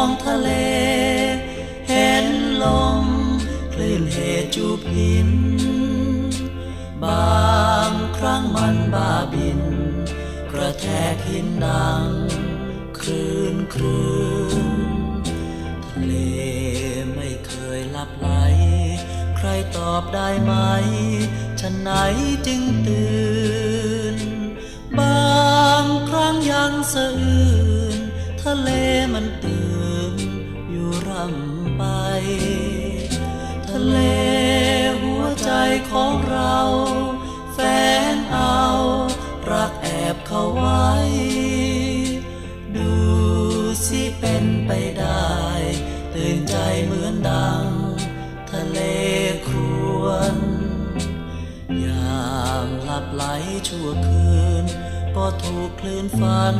องทะเล เห็นลมคลื่นเหจูพิน บางครั้งมันบ้าบิน กระแทกหินดังคลื่นคลื่นทะเลไม่เคยลับไหล ใครตอบได้ไหม ฉันไหนจึงตื่น บางครั้งยังสะอื้นทะเลมันตื่น ทะเลหัวใจของเราแฟนเอารักแอบเข้าไว้ ดูสิเป็นไปได้ ตื่นใจเหมือนดัง ทะเลครวญยามหลับไหลชั่วคืน ก็ถูกคลื่นฝัน